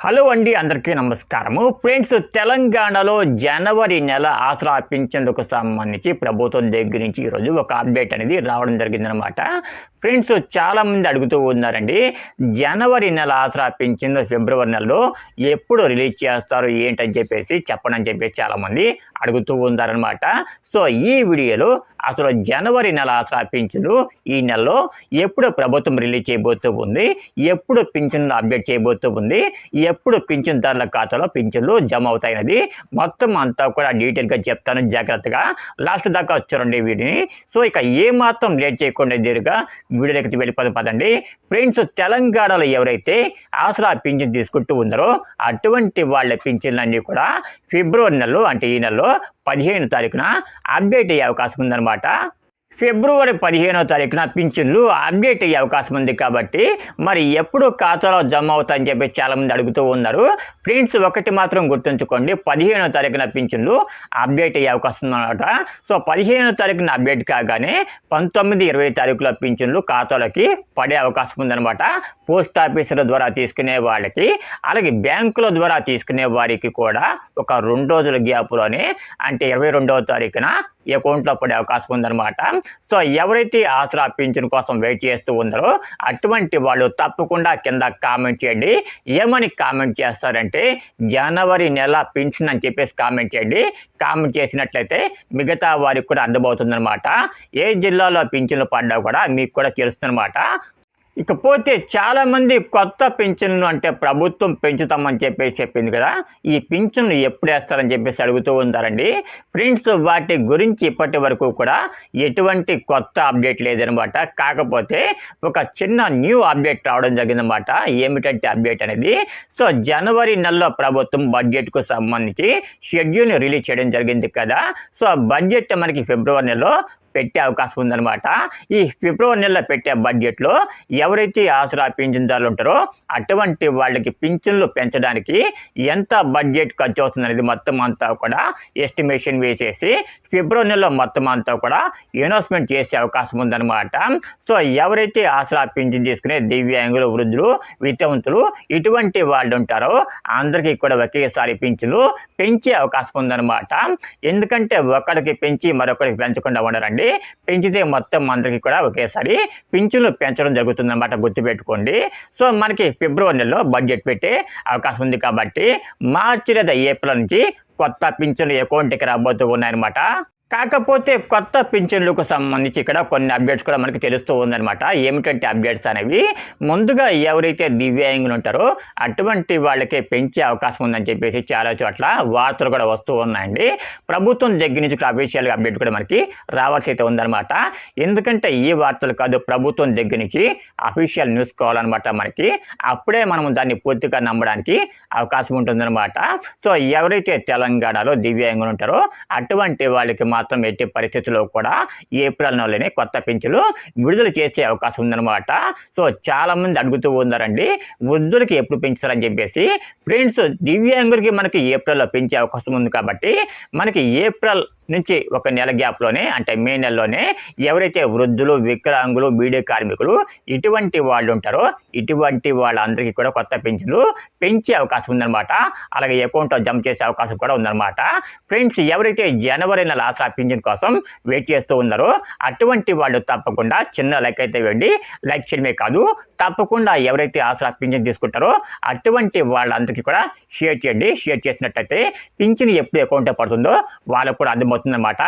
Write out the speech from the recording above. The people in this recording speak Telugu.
హలో అండి అందరికీ నమస్కారము. ఫ్రెండ్స్ తెలంగాణలో జనవరి నెల ఆసరా పింఛన్లకు సంబంధించి ప్రభుత్వం దగ్గర నుంచి ఈరోజు ఒక అప్డేట్ అనేది రావడం జరిగిందనమాట ఫ్రెండ్స్ చాలామంది అడుగుతూ ఉన్నారండి జనవరి నెల ఆసరా పింఛన్ ఫిబ్రవరి నెలలో ఎప్పుడు రిలీజ్ చేస్తారు ఏంటని చెప్పేసి చెప్పనని చెప్పేసి చాలామంది అడుగుతూ ఉన్నారనమాట సో ఈ వీడియోలో అసలు జనవరి నెల ఆసరా ఈ నెలలో ఎప్పుడు ప్రభుత్వం రిలీజ్ చేయబోతూ ఉంది ఎప్పుడు పింఛన్లు అప్డేట్ చేయబోతూ ఉంది ఎప్పుడు పింఛన్దారుల ఖాతాలో పింఛన్లు జమ అవుతాయన్నది మొత్తం అంతా కూడా డీటెయిల్గా చెప్తాను. జాగ్రత్తగా లాస్ట్ దాకా వచ్చారండి వీటిని సో ఇక ఏ మాత్రం లేట్ చేయకుండా దీరుగా వీడియోలోకి వెళ్ళిపోదు. పదండి. ఫ్రెండ్స్ తెలంగాణలో ఎవరైతే ఆసరా పింఛన్ తీసుకుంటూ ఉన్నారో అటువంటి వాళ్ళ పింఛన్లన్నీ కూడా ఫిబ్రవరి నెలలో అంటే ఈ నెలలో పదిహేను తారీఖున అప్డేట్ అయ్యే అవకాశం ఉందన్నమాట. ఫిబ్రవరి పదిహేనో తారీఖున పింఛన్లు అప్డేట్ అయ్యే అవకాశం ఉంది కాబట్టి మరి ఎప్పుడు ఖాతాలో జమ అవుతాయని చెప్పి చాలామంది అడుగుతూ ఉన్నారు. ఫ్రెండ్స్ ఒకటి మాత్రం గుర్తుంచుకోండి. పదిహేనో తారీఖున పింఛన్లు అప్డేట్ అయ్యే అవకాశం ఉందన్నమాట. సో పదిహేనో తారీఖున అప్డేట్ కాగానే పంతొమ్మిది ఇరవై తారీఖులో పింఛన్లు ఖాతాలోకి పడే అవకాశం ఉందన్నమాట. పోస్ట్ ఆఫీసుల ద్వారా తీసుకునే వాళ్ళకి అలాగే బ్యాంకుల ద్వారా తీసుకునే వారికి కూడా ఒక రెండు రోజుల గ్యాప్లోనే అంటే ఇరవై రెండవ తారీఖున అకౌంట్లో పడే అవకాశం ఉందన్నమాట. సో ఎవరైతే ఆసరా పింఛన్ కోసం వెయిట్ చేస్తూ ఉన్నారో అటువంటి వాళ్ళు తప్పకుండా కింద కామెంట్ చేయండి. ఏమని కామెంట్ చేస్తారంటే జనవరి నెల పింఛన్ అని చెప్పేసి కామెంట్ చేయండి. కామెంట్ చేసినట్లయితే మిగతా వారికి కూడా అందబోతుందన్నమాట. ఏ జిల్లాలో పింఛన్లు పడ్డా కూడా మీకు కూడా తెలుస్తుందన్నమాట. ఇకపోతే చాలామంది కొత్త పింఛన్లు అంటే ప్రభుత్వం పెంచుతామని చెప్పేసి చెప్పింది కదా. ఈ పింఛన్లు ఎప్పుడు వేస్తారని చెప్పేసి అడుగుతూ ఉంటారండి ఫ్రెండ్స్ వాటి గురించి ఇప్పటి వరకు కూడా ఎటువంటి కొత్త అప్డేట్ లేదనమాట. కాకపోతే ఒక చిన్న న్యూ అప్డేట్ రావడం జరిగిందనమాట. ఏమిటంటే అప్డేట్ అనేది సో జనవరి నెలలో ప్రభుత్వం బడ్జెట్కు సంబంధించి షెడ్యూల్ని రిలీజ్ చేయడం జరిగింది కదా. సో బడ్జెట్ మనకి ఫిబ్రవరి నెలలో పెట్టే అవకాశం ఉందన్నమాట. ఈ ఫిబ్రవరి నెలలో పెట్టే బడ్జెట్లో ఎవరైతే ఆసరా పింఛన్దారులు ఉంటారో అటువంటి వాళ్ళకి పింఛన్లు పెంచడానికి ఎంత బడ్జెట్ ఖర్చు అవుతుంది అనేది మొత్తం అంతా కూడా ఎస్టిమేషన్ వేసేసి ఫిబ్రవరి నెలలో మొత్తం అంతా కూడా అనౌన్స్మెంట్ చేసే అవకాశం ఉందన్నమాట. సో ఎవరైతే ఆసరా పింఛన్ తీసుకునే దివ్యాంగులు వృద్ధులు వితవంతులు ఇటువంటి వాళ్ళు ఉంటారో అందరికీ కూడా ఒకేసారి పింఛన్లు పెంచే అవకాశం ఉందన్నమాట. ఎందుకంటే ఒకరికి పెంచి మరొకరికి పెంచకుండా ఉండరండి. పెంచితే మొత్తం అందరికీ కూడా ఒకేసారి పింఛన్లు పెంచడం జరుగుతుందన్నమాట గుర్తుపెట్టుకోండి. సో మనకి ఫిబ్రవరి నెలలో బడ్జెట్ పెట్టే అవకాశం ఉంది కాబట్టి మార్చి లేదా ఏప్రిల్ నుంచి కొత్త పింఛన్లు అకౌంట్కి రాబోతూ ఉన్నాయన్నమాట. కాకపోతే కొత్త పింఛన్లకు సంబంధించి ఇక్కడ కొన్ని అప్డేట్స్ కూడా మనకి తెలుస్తూ ఉందన్నమాట. ఏమిటంటే అప్డేట్స్ అనేవి ముందుగా ఎవరైతే దివ్యాంగులు ఉంటారో అటువంటి వాళ్ళకి పెంచే అవకాశం ఉందని చెప్పేసి చాలా చోట్ల వార్తలు కూడా వస్తూ ఉన్నాయండి. ప్రభుత్వం దగ్గర నుంచి అఫీషియల్గా అప్డేట్ కూడా మనకి రావాల్సి అయితే ఉందన్నమాట. ఎందుకంటే ఈ వార్తలు కాదు ప్రభుత్వం దగ్గర నుంచి అఫీషియల్ న్యూస్ కావాలన్నమాట మనకి. అప్పుడే మనం దాన్ని పూర్తిగా నమ్మడానికి అవకాశం ఉంటుందన్నమాట. సో ఎవరైతే తెలంగాణలో దివ్యాంగులు ఉంటారో అటువంటి వాళ్ళకి మాత్రం ఎట్టి పరిస్థితుల్లో కూడా ఏప్రిల్ నెలలోనే కొత్త పెంచులు విడుదల చేసే అవకాశం ఉందన్నమాట. సో చాలామంది అడుగుతూ ఉన్నారండి వృద్ధులకి ఎప్పుడు పెంచుతారని చెప్పేసి. ఫ్రెండ్స్ దివ్యాంగులకి మనకి ఏప్రిల్లో పెంచే అవకాశం ఉంది కాబట్టి మనకి ఏప్రిల్ నుంచి ఒక నెల గ్యాప్లోనే అంటే మే నెలలోనే ఎవరైతే వృద్ధులు వికలాంగులు బీడీ కార్మికులు ఇటువంటి వాళ్ళు ఉంటారో ఇటువంటి వాళ్ళందరికీ కూడా కొత్త పెన్షన్లు పెంచే అవకాశం ఉందన్నమాట. అలాగే అకౌంట్లో జమ చేసే అవకాశం కూడా ఉందన్నమాట. ఫ్రెండ్స్ ఎవరైతే జనవరి నెల ఆసరా పింఛన్ కోసం వెయిట్ చేస్తూ ఉన్నారో అటువంటి వాళ్ళు తప్పకుండా చిన్న లైక్ అయితే ఇవ్వండి లైక్ చేయడమే కాదు తప్పకుండా ఎవరైతే ఆసరా పింఛన్ తీసుకుంటారో అటువంటి వాళ్ళందరికీ కూడా షేర్ చేయండి. షేర్ చేసినట్టయితే పింఛన్ ఎప్పుడు అకౌంట్లో పడుతుందో వాళ్ళకు కూడా అవుతుందన్నమాట